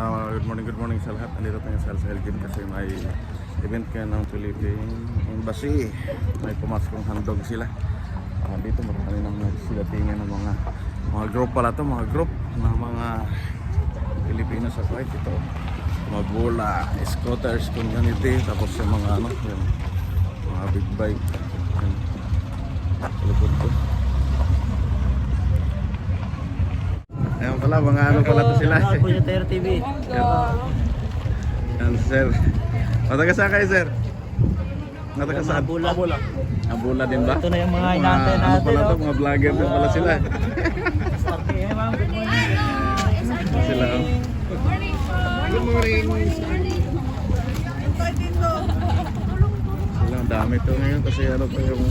Ah, good morning, good morning sa lahat. Andito tayo sa Alsa Elgin kasi may event kayo ng Philippine Embassy. May pumaskong handog sila. Ah, dito marami nang sila tingin ng mga mga group pala to, mga group ng mga Pilipino sa Kuwait ito. Mga bola, scooters, community, tapos yung mga ano, yung mga big bike. Likod ko. Ayan pala, mga ano pala to sila. Punyetero TV. Yan, sir. Mataga saan kayo, sir? Mataga saan? Bula. Abula din ba? Ito na yung mga inaantay Ano natin. pala to? oh. Mga vlogger din pala sila. Okay, ma'am. Good morning. sila. oh. Good morning. Sila, ang dami to ngayon kasi ano to yung...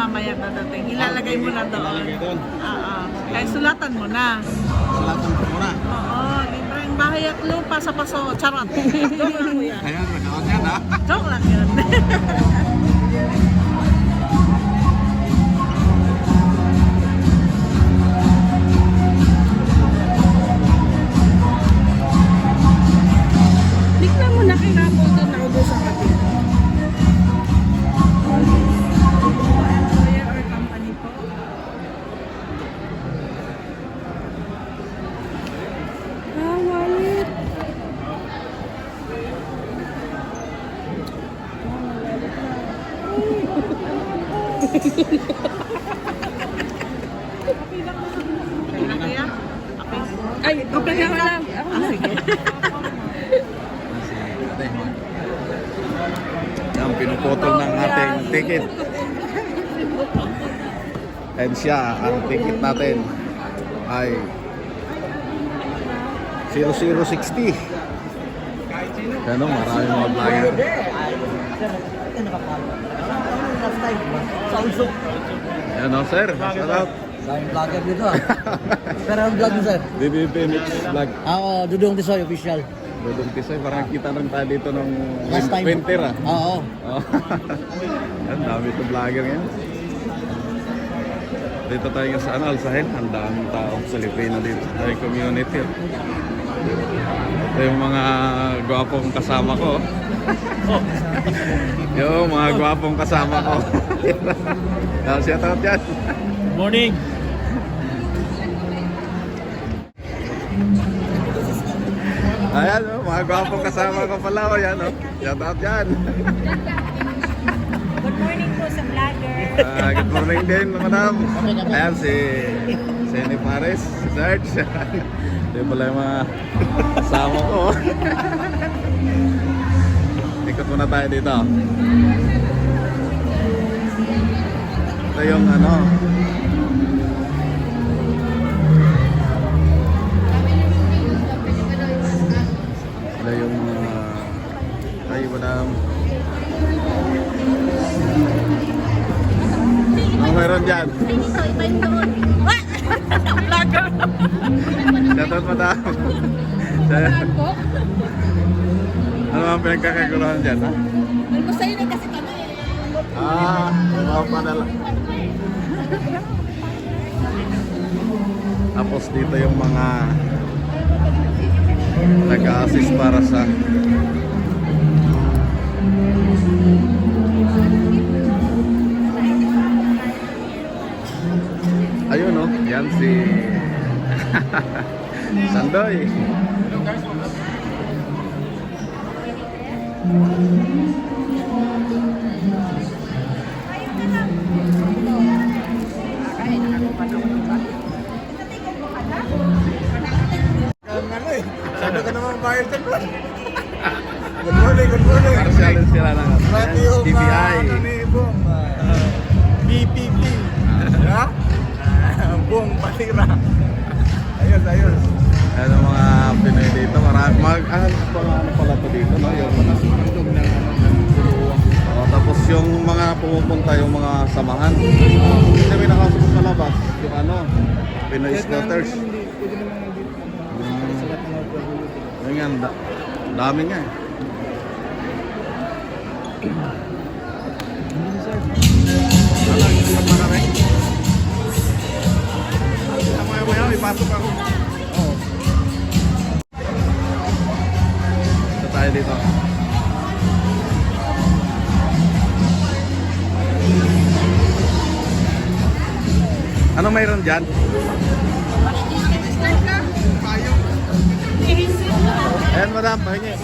mamaya dadating. Ilalagay mo na doon. Oo. Kaya sulatan mo na. Salatan ko muna. Oo. Libreng bahay at lupa sa paso. Charot. Joke lang mo yan. Ayan, nakaon yan ha. Joke lang yun. Tignan mo na doon na ubo sa kapila. Ay, okay na lang. Ah, sige. Yan, pinuputol ng ating ticket. And siya, ang ticket natin ay 0060. Ano, marami mga vlogger. Time. Sa ulso. Yan o, sir. Shout out. Sa vlogger dito ah. Pero ang vlog mo sir? DBP Mix Vlog. Ako, Dudong Tisoy, official. Dudong Tisoy, parang kita rin tayo dito nung Last time. winter ah. Oo. Oh. Ang dami itong vlogger ngayon. Dito tayo ngayon sa ano, Alsahel. Ang daming taong Filipino dito. Tayo community. oh. Ito yung mga gwapong kasama ko. Yung mga gwapong kasama ko. Tapos shout out dyan. Morning. Ayan, oh, mga gwapong kasama ko pala. Oh, yan, oh. Shout out dyan. Good morning po sa vlogger. Ah, good morning din, madam. Ayan si Senny Pares, si Sarge. Ito pala yung mga kasama ko. Ikot muna tayo dito. Ito yung ano. Ito yung uh, ay madam. Ano meron dyan? Vlogger. Shoutout madam. ano ang pinagkakaguluhan dyan ha? Masaya na kasi kami. Ah, mga padala. Tapos dito yung mga nag-assist para sa Ayun no, yan si Sandoy. Sabi ka naman bayad ka bro. Good morning, good morning. Partial din sila ng Pati yung ah, ano ni Bong, ah, BPP. Ha? Ah, Bong Patira. Ayos, ayos. Ano mga Pinoy dito, marami mag ah, mga ano pala to dito, no? Yung mga Tugtog ng oh, tapos yung mga pumupunta yung mga samahan. Kasi may nakasuko sa labas, yung ano, Pinoy ano scooters. Mm. Paguluto. Ayun nga, da- dami nga eh. Hindi naman marami. Sa mga maya, may pasok ako. Tayo dito. Ano mayroon dyan? Ayan, madam, pahingi.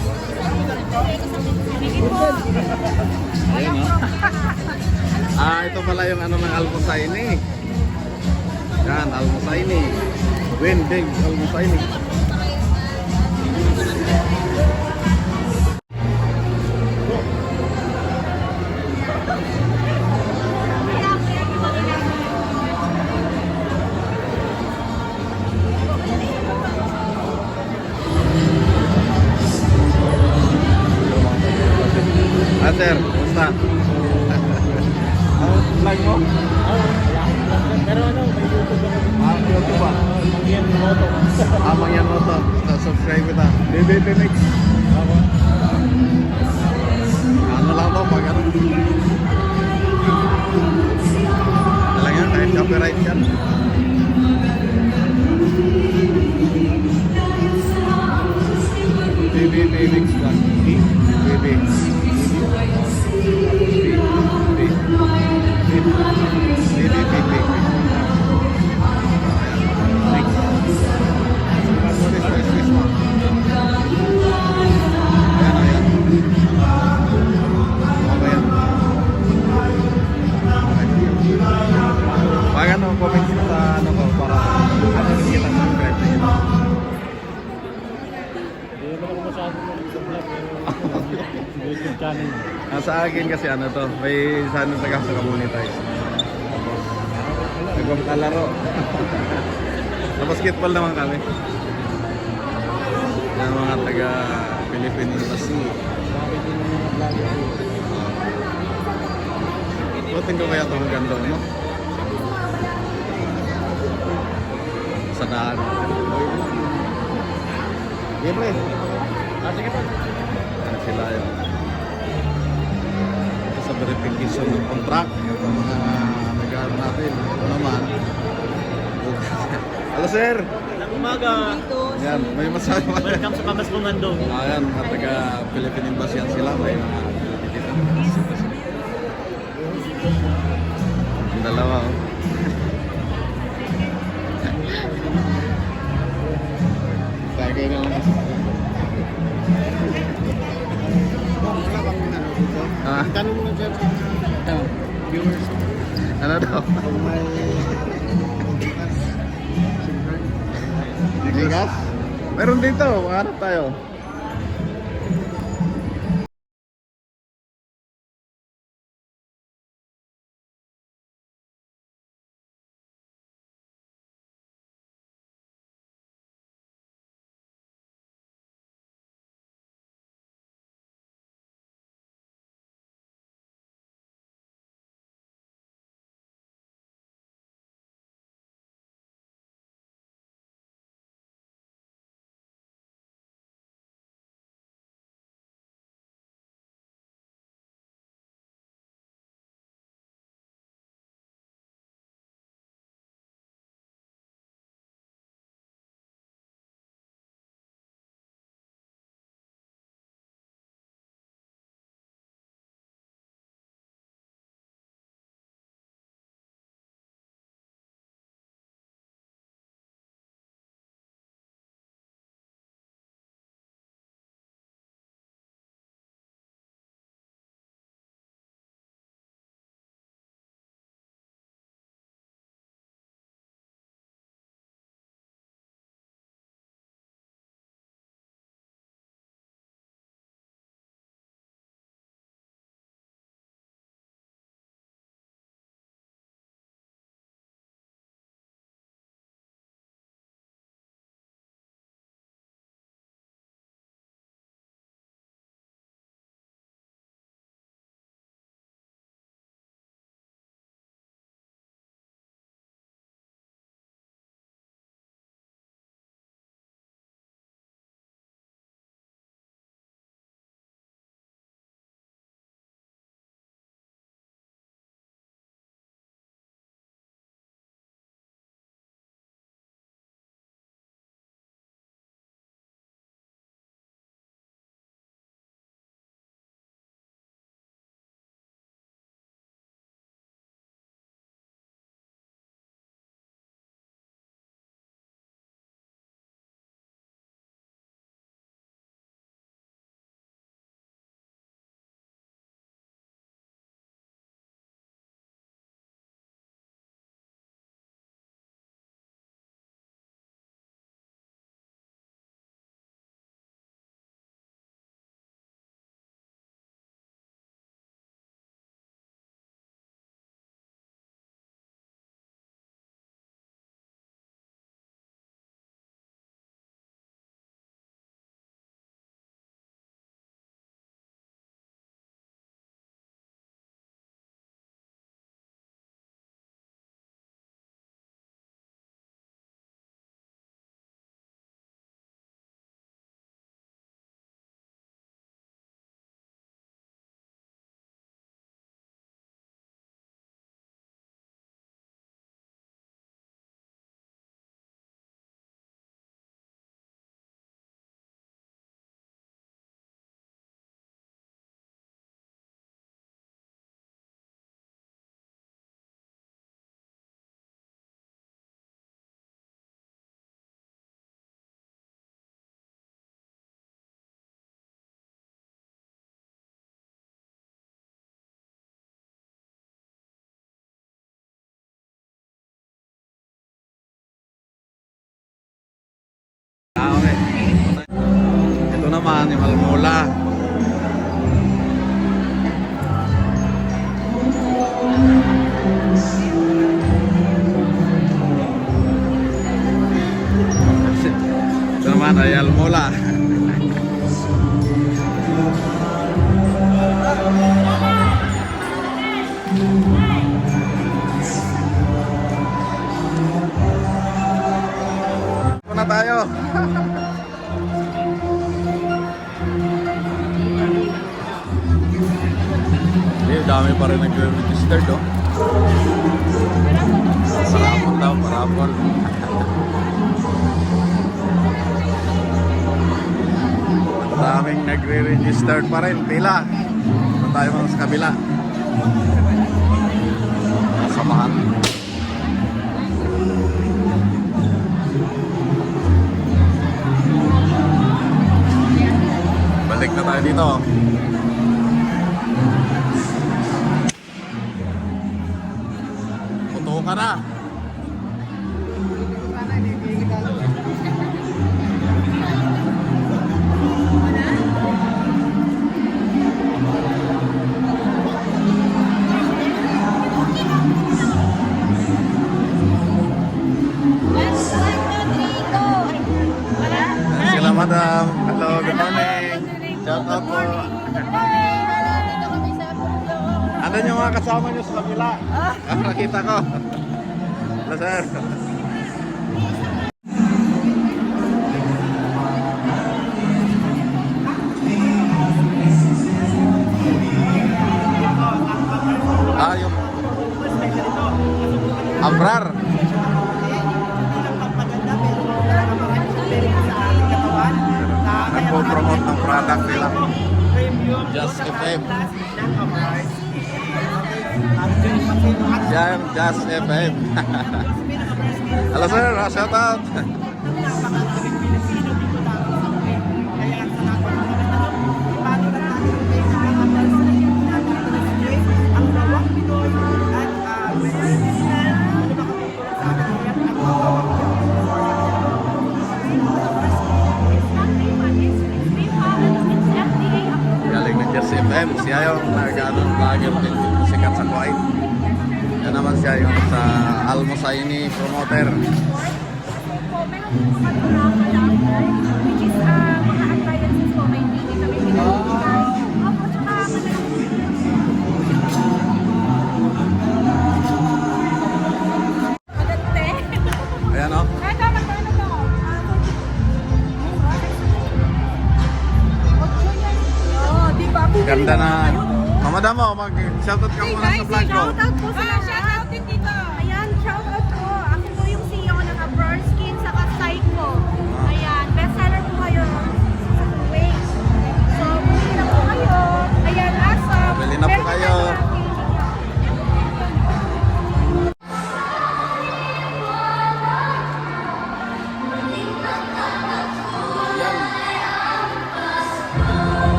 Ah, ito pala yung ano ng Almusaini. Yan, Almusaini. Winding Almusaini. Ah, Kahit copyright yan. BBP Mix ba? BB. Sa akin kasi ano to, may sana taga sa monetize. Tapos, nagpapalaro. Tapos basketball naman kami. Yan mga taga Philippine Embassy. Butin ko kaya ito hanggang doon, no? Sa daan. Gameplay. Ah, sige po. Yan sila sa verification ng contract. Yung mga nag-aaral natin ito naman? Hello sir! Magandang umaga. yan may masabi Welcome sa Pamaskong Handong. ayan mga taga Philippine Embassy yan sila. May mga dito yung dalawa oh. Tagay na lang Ah. Tanong mo dyan sa viewers. Ano daw? Kung may... Bigas? Meron dito, hanap tayo. Ito naman, yung Almola. Ito naman ay Almola. Tayo mga sa kabila. Samahan. Balik na tayo dito. Rar. Nagpo-promote ng product nila. Just FM. Jam Just FM. Hello sir, shout out. tayo ni promoter. Ayan o. Ganda na. Ano. Oh, Mamadama, oh, mag-shoutout ka muna sa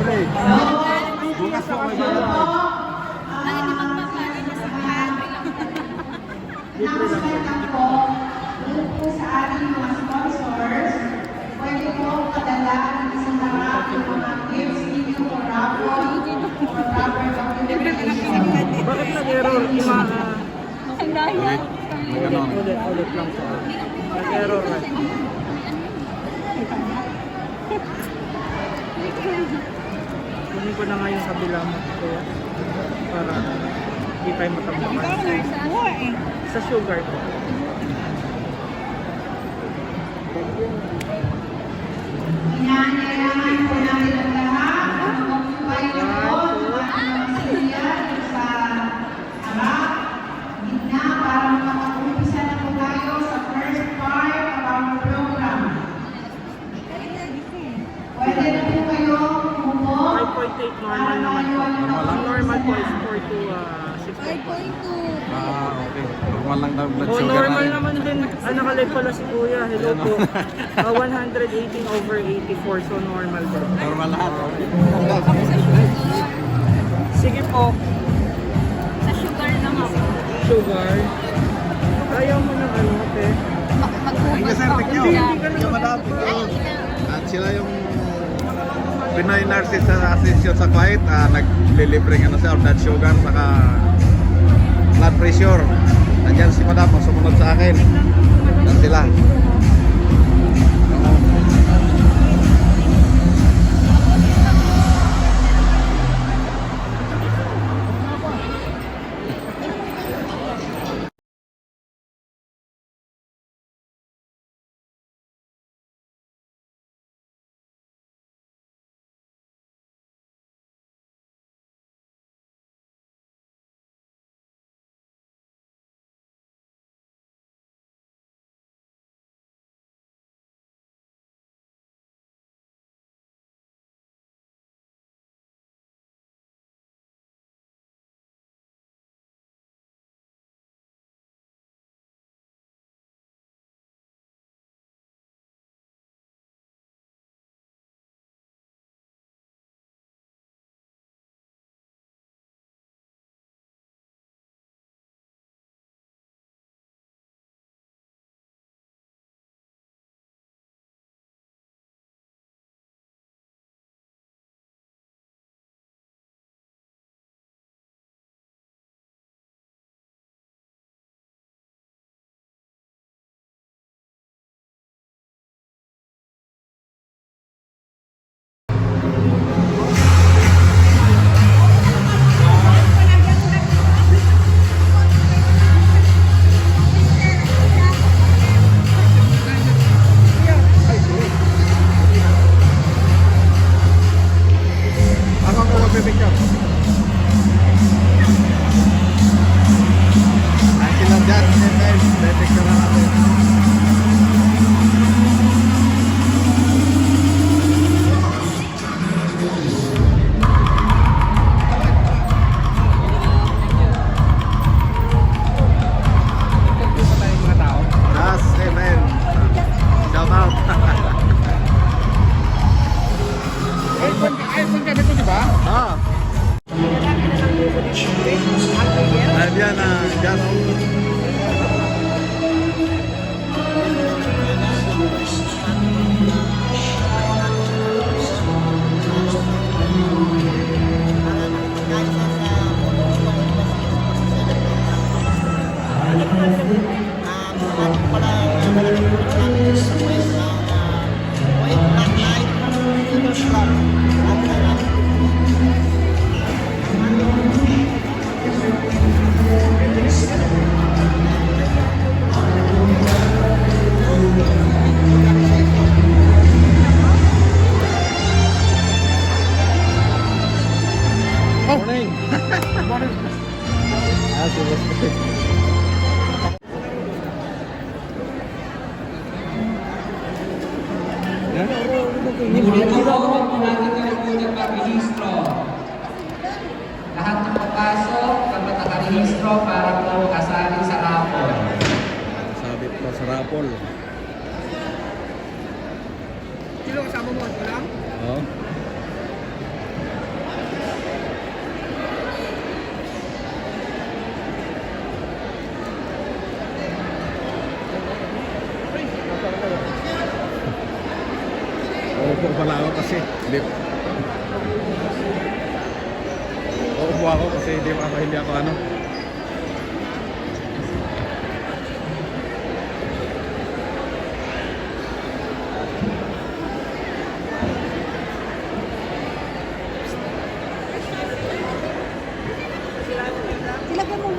Libre po, libre. Bukas po may bayad po. Bakit nag-error? Ima, ah, May ganon. ulit, ulit lang po. Nag-error na. Kunin ko na nga yung kabilang kuya. Para hindi tayo matabukan. Sa sugar po. Five point eight normal naman po. Ang normal po is 4 to uh, 6.1. Ah, okay. Normal lang daw blood Oh, sugar normal natin. naman din. Ah, nakalive pala si Kuya. Hello po. Ah, 118 over 84, so normal din. Normal lahat. Sige po, Sa sugar lang ako. sugar. Ayaw mo ng ano, te. Thank you, sir. Thank you. Thank you, madam. Thank you. At sila yung Pinoy Nurses Association sa Kuwait, ah, naglilibre na siya blood sugar saka blood pressure. Nandiyan si madam, sumunod sa akin. Yan sila. Tinutulungan po natin kayo po nagpag-rehistro. Lahat ng papasok, dapat nakarehistro para po kasali sa rapol. Sabi pa sa rapol. kasama mo, ito lang? Oo. Uupo pala ako kasi hindi Uupo ako kasi hindi pa hindi ako ano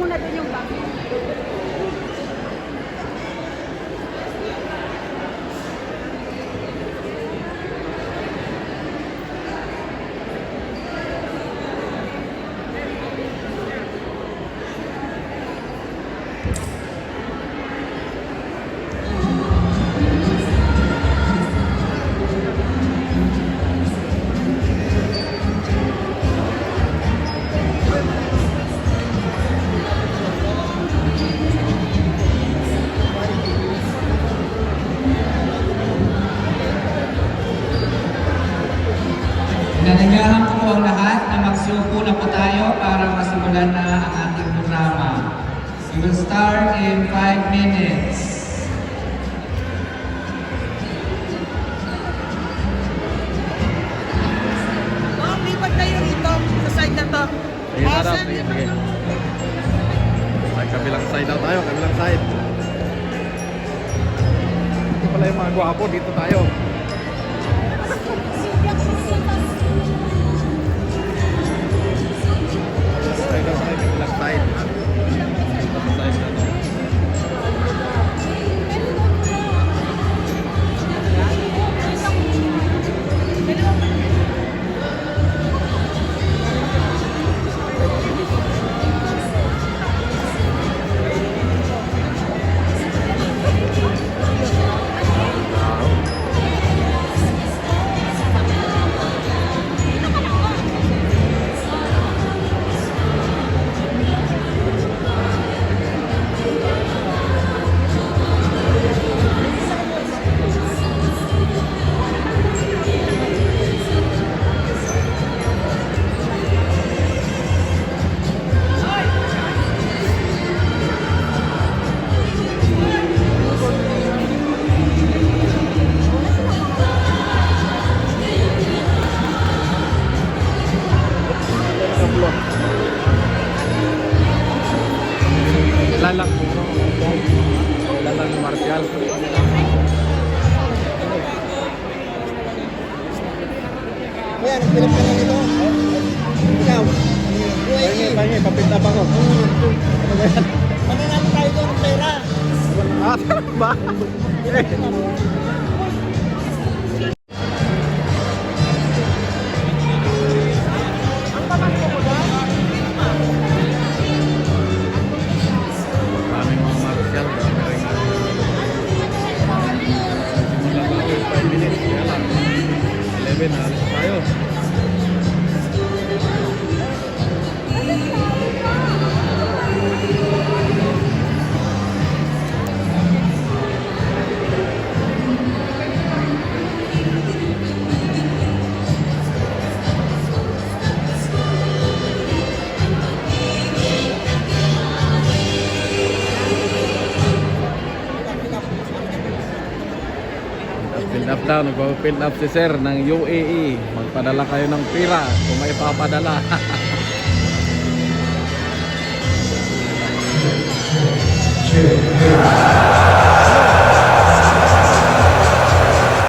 Ilagay mo muna doon na po tayo para masimulan na ang ating programa. We will start in 5 minutes. Oh, lipat kayo rito sa side na to. Sige, saan Sige, dito? sige. Ay, kabilang side daw tayo, kabilang side. Ito pala yung mga gwapo, dito tayo. Side. Nagpa-build up si sir ng UAE. Magpadala kayo ng pira kung may papadala. Sure.